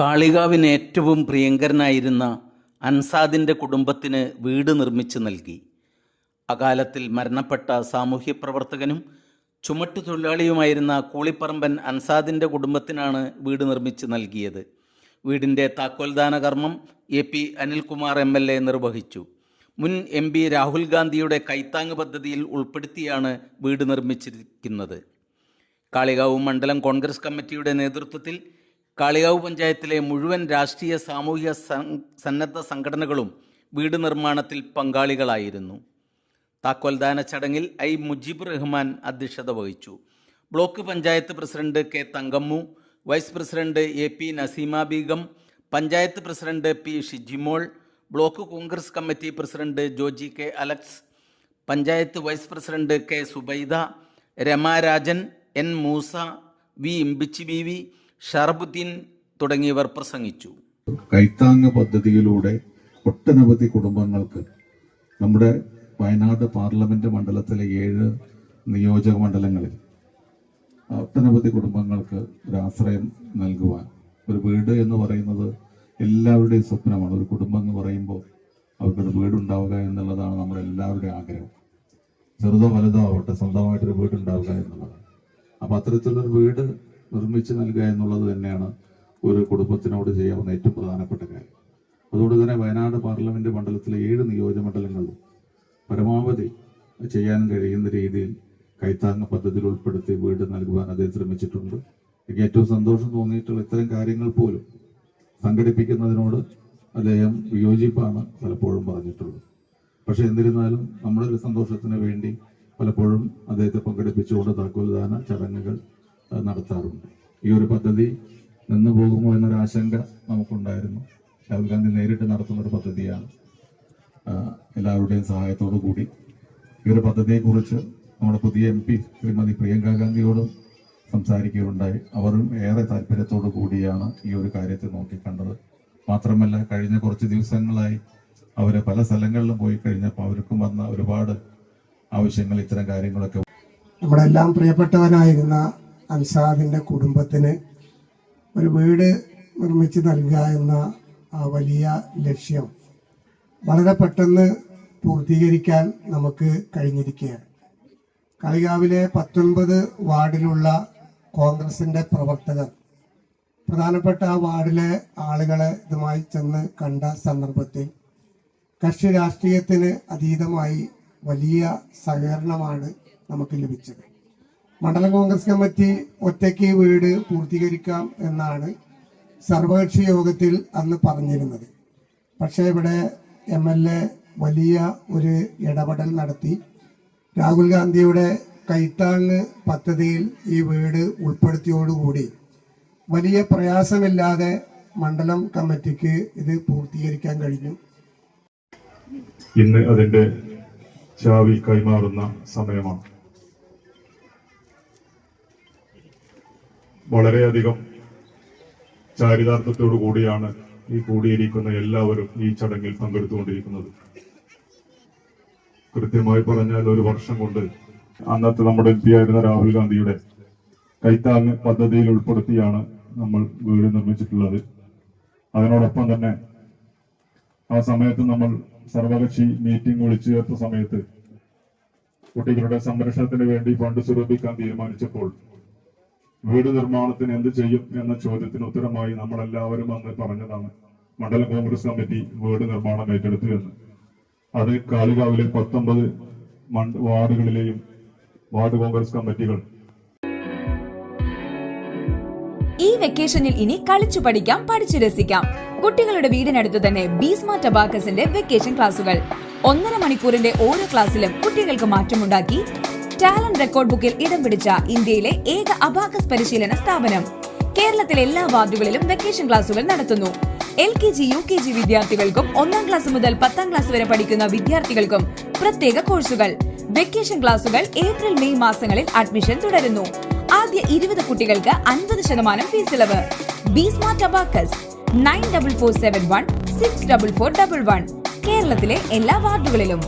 കാളികാവിന് ഏറ്റവും പ്രിയങ്കരനായിരുന്ന അൻസാദിന്റെ കുടുംബത്തിന് വീട് നിർമ്മിച്ചു നൽകി. അകാലത്തിൽ മരണപ്പെട്ട സാമൂഹ്യ പ്രവർത്തകനും ചുമട്ടു തൊഴിലാളിയുമായിരുന്ന കൂളിപ്പറമ്പൻ അൻസാദിന്റെ കുടുംബത്തിനാണ് വീട് നിർമ്മിച്ചു നൽകിയത്. വീടിന്റെ താക്കോൽദാന കർമ്മം A P Anilkumar M L A നിർവഹിച്ചു. മുൻ എം പി രാഹുൽ ഗാന്ധിയുടെ കൈത്താങ് പദ്ധതിയിൽ ഉൾപ്പെടുത്തിയാണ് വീട് നിർമ്മിച്ചിരിക്കുന്നത്. കാളികാവ് മണ്ഡലം കോൺഗ്രസ് കമ്മിറ്റിയുടെ നേതൃത്വത്തിൽ കാളികാവ് പഞ്ചായത്തിലെ മുഴുവൻ രാഷ്ട്രീയ സാമൂഹിക സന്നദ്ധ സംഘടനകളും വീട് നിർമ്മാണത്തിൽ പങ്കാളികളായിരുന്നു. താക്കോൽദാന ചടങ്ങിൽ ഐ മുജീബ് റഹ്മാൻ അധ്യക്ഷത വഹിച്ചു. Block panchayat president K Thankammu vice president A P Naseema Beegum panchayat president P Shijimol block Congress committee president Joji K Alex panchayat vice president K Subaida Ramarajan N Moosa V Imbichi B Sharabuddin തുടങ്ങിയവർ പ്രസംഗിച്ചു. കൈത്താങ് പദ്ധതിയിലൂടെ ഒട്ടനവധി കുടുംബങ്ങൾക്ക് നമ്മുടെ Wayanad parliament മണ്ഡലത്തിലെ ഏഴ് നിയോജക മണ്ഡലങ്ങളിൽ ഒട്ടനവധി കുടുംബങ്ങൾക്ക് ഒരു ആശ്രയം നൽകുവാൻ ഒരു വീട് എന്ന് പറയുന്നത് എല്ലാവരുടെയും സ്വപ്നമാണ്. ഒരു കുടുംബം എന്ന് പറയുമ്പോൾ അവർക്കൊരു വീടുണ്ടാവുക എന്നുള്ളതാണ് നമ്മുടെ എല്ലാവരുടെയും ആഗ്രഹം. ചെറുതോ വലുതോ ആവട്ടെ സ്വന്തമായിട്ടൊരു വീടുണ്ടാവുക എന്നുള്ളതാണ്. അപ്പൊ അത്തരത്തിലൊരു വീട് നിർമ്മിച്ചു നൽകുക എന്നുള്ളത് തന്നെയാണ് ഒരു കുടുംബത്തിനോട് ചെയ്യാവുന്ന ഏറ്റവും പ്രധാനപ്പെട്ട കാര്യം. അതുകൊണ്ട് തന്നെ വയനാട് പാർലമെന്റ് മണ്ഡലത്തിലെ ഏഴ് നിയോജക മണ്ഡലങ്ങളിലും പരമാവധി ചെയ്യാൻ കഴിയുന്ന രീതിയിൽ കൈത്താങ്ങ പദ്ധതിയിൽ ഉൾപ്പെടുത്തി വീട് നൽകുവാൻ അദ്ദേഹം ശ്രമിച്ചിട്ടുണ്ട്. എനിക്ക് ഏറ്റവും സന്തോഷം തോന്നിയിട്ടുള്ള ഇത്തരം കാര്യങ്ങൾ പോലും സംഘടിപ്പിക്കുന്നതിനോട് അദ്ദേഹം വിയോജിപ്പാണ് പലപ്പോഴും പറഞ്ഞിട്ടുള്ളത്. പക്ഷെ എന്നിരുന്നാലും നമ്മുടെ ഒരു സന്തോഷത്തിന് വേണ്ടി പലപ്പോഴും അദ്ദേഹത്തെ പങ്കെടുപ്പിച്ചുകൊണ്ട് താക്കോൽദാന ചടങ്ങുകൾ നടത്താറുണ്ട്. ഈ ഒരു പദ്ധതി നിന്നു പോകുമോ എന്നൊരു ആശങ്ക നമുക്കുണ്ടായിരുന്നു. രാഹുൽ ഗാന്ധി നേരിട്ട് നടത്തുന്ന ഒരു പദ്ധതിയാണ്. എല്ലാവരുടെയും സഹായത്തോടു കൂടി. ഈ ഒരു പദ്ധതിയെക്കുറിച്ച് നമ്മുടെ പുതിയ എം പി ശ്രീമതി പ്രിയങ്ക ഗാന്ധിയോടും സംസാരിക്കുകയുണ്ടായി. അവരും ഏറെ താല്പര്യത്തോടു കൂടിയാണ് ഈ ഒരു കാര്യത്തെ നോക്കിക്കണ്ടത് മാത്രമല്ല കഴിഞ്ഞ കുറച്ച് ദിവസങ്ങളായി അവർ പല സ്ഥലങ്ങളിലും പോയി കഴിഞ്ഞപ്പോൾ അവർക്കും വന്ന ഒരുപാട് ആവശ്യങ്ങൾ ഇത്തരം കാര്യങ്ങളൊക്കെ നമ്മുടെ എല്ലാം പ്രിയപ്പെട്ടവനായിരുന്ന അൻസാദിന്റെ കുടുംബത്തിന് ഒരു വീട് നിർമ്മിച്ച് നൽകുക എന്ന ആ വലിയ ലക്ഷ്യം വളരെ പെട്ടെന്ന് പൂർത്തീകരിക്കാൻ നമുക്ക് കഴിഞ്ഞിരിക്കുകയാണ്. കളികാവിലെ പത്തൊൻപത് വാർഡിലുള്ള കോൺഗ്രസിന്റെ പ്രവർത്തകർ പ്രധാനപ്പെട്ട ആ വാർഡിലെ ആളുകളെ ഇതുമായി ചെന്ന് കണ്ട സന്ദർഭത്തിൽ കക്ഷി രാഷ്ട്രീയത്തിന് അതീതമായി വലിയ സഹകരണമാണ് നമുക്ക് ലഭിച്ചത്. മണ്ഡലം കോൺഗ്രസ് കമ്മിറ്റി ഒറ്റയ്ക്ക് വീട് പൂർത്തീകരിക്കാം എന്നാണ് സർവകക്ഷി യോഗത്തിൽ അന്ന് പറഞ്ഞിരുന്നത്. പക്ഷേ ഇവിടെ എം എൽ എ വലിയ ഒരു ഇടപെടൽ നടത്തി. രാഹുൽ ഗാന്ധിയുടെ കൈത്താങ് പദ്ധതിയിൽ ഈ വീട് ഉൾപ്പെടുത്തിയോടുകൂടി വലിയ പ്രയാസമില്ലാതെ മണ്ഡലം കമ്മിറ്റിക്ക് ഇത് പൂർത്തീകരിക്കാൻ കഴിഞ്ഞു. ഇന്ന് അതിന്റെ ചാവി കൈമാറുന്ന സമയമാണ്. വളരെയധികം ചാരിതാർത്ഥത്തോടു കൂടിയാണ് ഈ കൂടിയിരിക്കുന്ന എല്ലാവരും ഈ ചടങ്ങിൽ പങ്കെടുത്തുകൊണ്ടിരിക്കുന്നത്. കൃത്യമായി പറഞ്ഞാൽ ഒരു വർഷം കൊണ്ട് അന്നത്തെ നമ്മുടെ എം പി ആയിരുന്ന രാഹുൽ ഗാന്ധിയുടെ കൈത്താങ് പദ്ധതിയിൽ ഉൾപ്പെടുത്തിയാണ് നമ്മൾ വീട് നിർമ്മിച്ചിട്ടുള്ളത്. അതിനോടൊപ്പം തന്നെ ആ സമയത്ത് നമ്മൾ സർവകക്ഷി മീറ്റിംഗ് വിളിച്ചു ചേർത്ത സമയത്ത് കുട്ടികളുടെ സംരക്ഷണത്തിന് വേണ്ടി ഫണ്ട് സ്വരൂപിക്കാൻ തീരുമാനിച്ചപ്പോൾ വീട് നിർമ്മാണത്തിന് എന്ത് ചെയ്യും എന്ന ചോദ്യത്തിന് ഉത്തരമായി നമ്മളെല്ലാവരും അന്ന് പറഞ്ഞതാണ് മണ്ഡലം കോൺഗ്രസ് കമ്മിറ്റി വീട് നിർമ്മാണം ഏറ്റെടുത്തു എന്ന്. അത് കാളികാവിലെ പത്തൊമ്പത് വാർഡുകളിലെയും വാർഡ് കോൺഗ്രസ് കമ്മിറ്റികൾ. ഈ വെക്കേഷനിൽ ഇനി കളിച്ചു പഠിക്കാം പഠിച്ചു രസിക്കാം. കുട്ടികളുടെ വീടിനടുത്ത് തന്നെ ബീസ്മാർട്ട് അബാക്കസിന്റെ വെക്കേഷൻ ക്ലാസുകൾ. ഒന്നര മണിക്കൂറിന്റെ ഓരോ ക്ലാസ്സിലും കുട്ടികൾക്ക് മാറ്റമുണ്ടാക്കി ടാലന്റ് റെക്കോർഡ് ബുക്കിൽ ഇടം പിടിച്ച ഇന്ത്യയിലെ ഏക അബാക്കസ് പരിശീലന സ്ഥാപനം. കേരളത്തിലെ എല്ലാ വാർഡുകളിലും വെക്കേഷൻ ക്ലാസുകൾ നടത്തുന്നു. L K G U K G വിദ്യാർത്ഥികൾക്കും ഒന്നാം ക്ലാസ് മുതൽ പത്താം ക്ലാസ് വരെ പഠിക്കുന്ന വിദ്യാർത്ഥികൾക്കും പ്രത്യേക കോഴ്സുകൾ. വെക്കേഷൻ ക്ലാസുകൾ ഏപ്രിൽ മെയ് മാസങ്ങളിൽ അഡ്മിഷൻ തുടരുന്നു. ആദ്യ ഇരുപത് കുട്ടികൾക്ക് അൻപത് ശതമാനം ഫീസ് ഇളവ്. B smart abacus nine double four seven one six double four double one കേരളത്തിലെ എല്ലാ വാർഡുകളിലും.